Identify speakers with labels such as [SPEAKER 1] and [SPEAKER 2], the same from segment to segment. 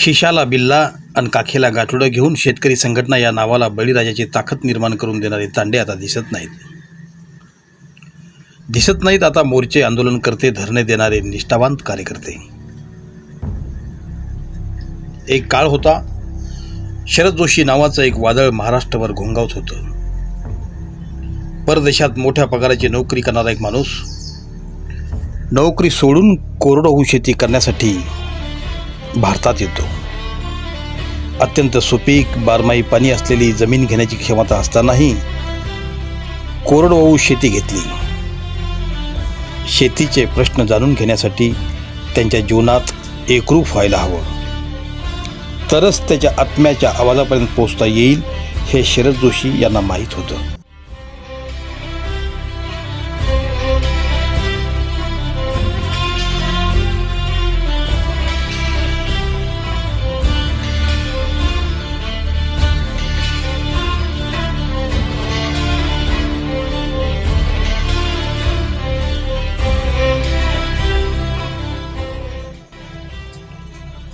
[SPEAKER 1] खिशाला बिल्ला आणि काखेला गाठोडं घेऊन शेतकरी संघटना या नावाला बळीराजाची ताकद निर्माण करून देणारे तांडे आता दिसत नाहीत. दिसत नाहीत आता मोर्चे आंदोलन करते धरणे देणारे निष्ठावंत कार्यकर्ते. एक काळ होता शरद जोशी नावाचं एक वादळ महाराष्ट्रभर घोंगावत होतं. परदेशात मोठ्या पगाराची नोकरी करणारा एक माणूस नोकरी सोडून कोरडवाहू शेती करण्यासाठी भारतात येतो. अत्यंत सुपीक बारमाही पाणी असलेली जमीन घेण्याची क्षमता असतानाही कोरडवाहू शेती घेतली. शेतीचे प्रश्न जाणून घेण्यासाठी त्यांच्या जीवनात एकरूप व्हायला हवं. तरच त्याच्या आत्म्याच्या आवाजापर्यंत पोचता येईल हे शरद जोशी यांना माहीत होतं.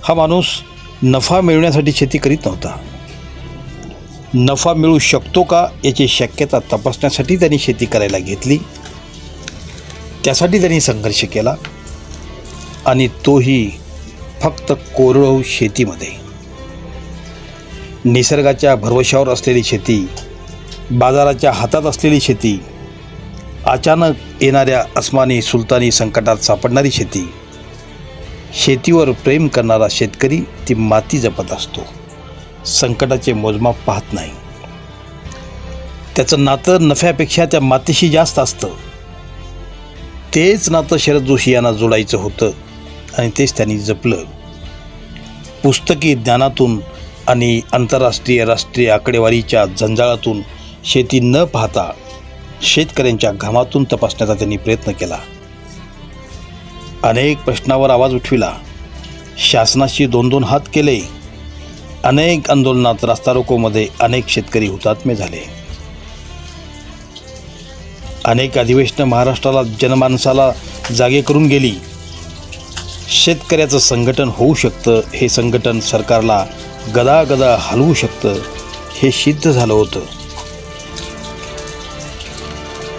[SPEAKER 1] हा माणूस नफा मिळवण्यासाठी शेती करीत नव्हता. नफा मिळू शकतो का याची शक्यता तपासण्यासाठी त्यांनी शेती करायला घेतली. त्यासाठी त्यांनी संघर्ष केला आणि तोही फक्त कोरडवाहू शेतीमध्ये. निसर्गाच्या भरवशावर असलेली शेती बाजाराच्या हातात असलेली शेती अचानक येणाऱ्या अस्मानी सुलतानी संकटात सापडणारी शेती शेतीवर प्रेम करणारा शेतकरी ती माती जपत असतो. संकटाचे मोजमाप पाहत नाही. त्याचं नातं नफ्यापेक्षा त्या मातीशी जास्त असतं. तेच नातं शरद जोशी यांना जोडायचं होतं आणि तेच त्यांनी जपलं. पुस्तकी ज्ञानातून आणि आंतरराष्ट्रीय राष्ट्रीय आकडेवारीच्या जंजाळातून शेती न पाहता शेतकऱ्यांच्या घामातून तपासण्याचा त्यांनी प्रयत्न केला. अनेक प्रश्नावर आवाज उठविला. शासनाशी दोन दोन हात केले. अनेक आंदोलनात रास्ता रोकोमध्ये अनेक शेतकरी हुतात्मे झाले. अनेक अधिवेशनं महाराष्ट्राला जनमानसाला जागे करून गेली. शेतकऱ्याचं संघटन होऊ शकतं हे संघटन सरकारला गदागदा हलवू शकतं हे सिद्ध झालं होतं.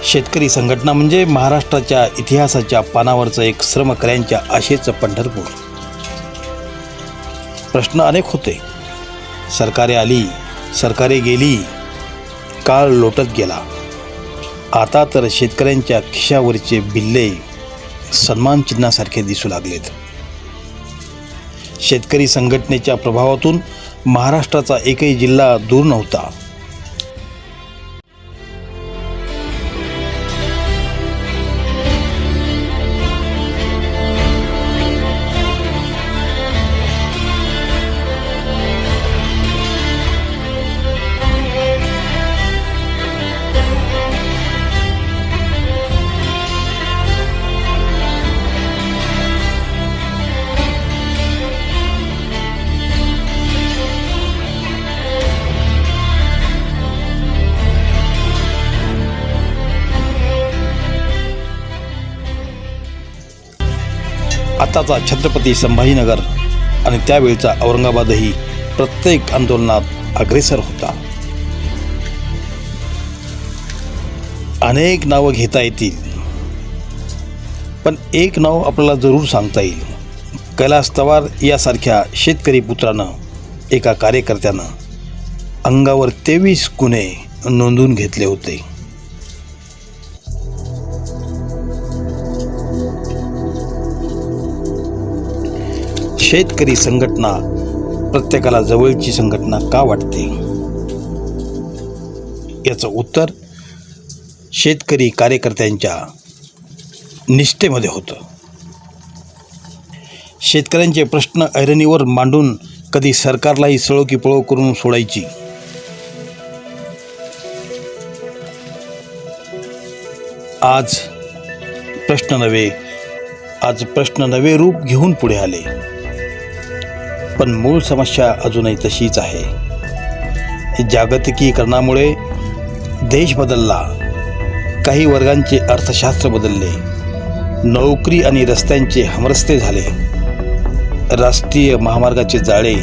[SPEAKER 1] शेतकरी संघटना म्हणजे महाराष्ट्राच्या इतिहासाच्या पानावरचं एक श्रमकऱ्यांच्या आशेचं पंढरपूर. प्रश्न अनेक होते. सरकारे आली सरकारे गेली काळ लोटत गेला. आता तर शेतकऱ्यांच्या खिशावरचे बिल्ले सन्मान चिन्हासारखे दिसू लागलेत. शेतकरी संघटनेच्या प्रभावातून महाराष्ट्राचा एकही जिल्हा दूर नव्हता. आताचा छत्रपती संभाजीनगर आणि त्यावेळचा औरंगाबादही प्रत्येक आंदोलनात अग्रेसर होता. अनेक नावं घेता येतील पण एक नाव आपल्याला जरूर सांगता येईल. कैलास तवार यासारख्या शेतकरी पुत्रानं एका कार्यकर्त्यानं अंगावर तेवीस गुन्हे नोंदवून घेतले होते. शेतकरी संघटना प्रत्येकाला जवळची संघटना का वाटते? याचं उत्तर शेतकरी कार्यकर्त्यांच्या निष्ठेमध्ये होतं. शेतकऱ्यांचे प्रश्न ऐरणीवर मांडून कधी सरकारलाही सळो की पळो करून सोडायची. आज प्रश्न नव्हे आज प्रश्न नवे रूप घेऊन पुढे आले. पण मूळ समस्या अजूनही तशीच आहे. जागतिकीकरणामुळे देश बदलला. काही वर्गांचे अर्थशास्त्र बदलले. नोकरी आणि रस्त्यांचे हमरस्ते झाले. राष्ट्रीय महामार्गाचे जाळे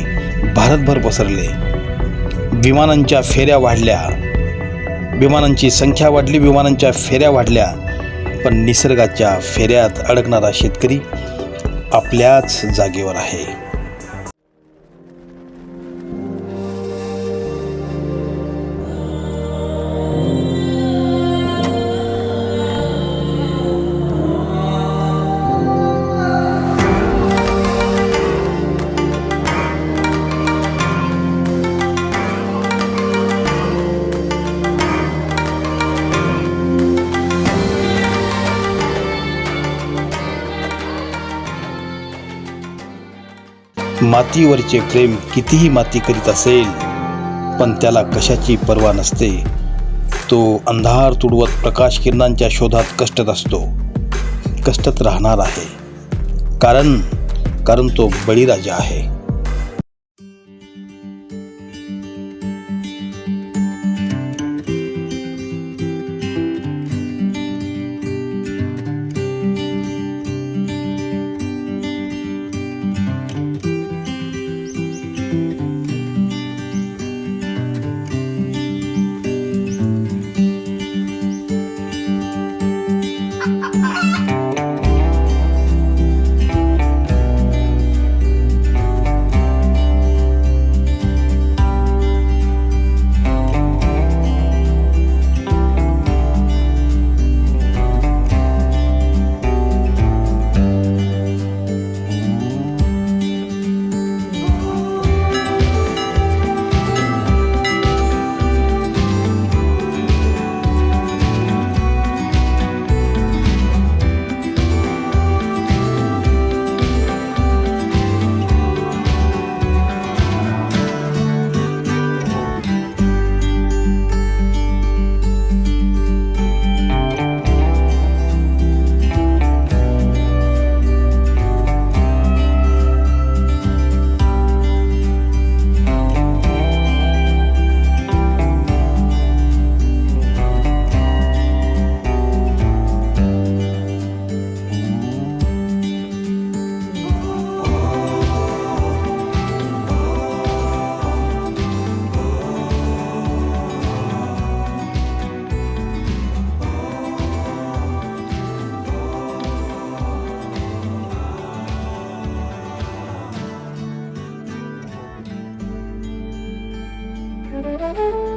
[SPEAKER 1] भारतभर पसरले. विमानांच्या फेऱ्या वाढल्या. विमानांची संख्या वाढली विमानांच्या फेऱ्या वाढल्या. पण निसर्गाच्या फेऱ्यात अडकणारा शेतकरी आपल्याच जागेवर आहे. मातीवरचे प्रेम कितीही माती करीत असेल पण त्याला कशाची पर्वा नसते. तो अंधार तुडवत प्रकाश किरणांच्या शोधात कष्टत असतो. कष्टत राहणार आहे. कारण कारण तो बळीराजा आहे.
[SPEAKER 2] Música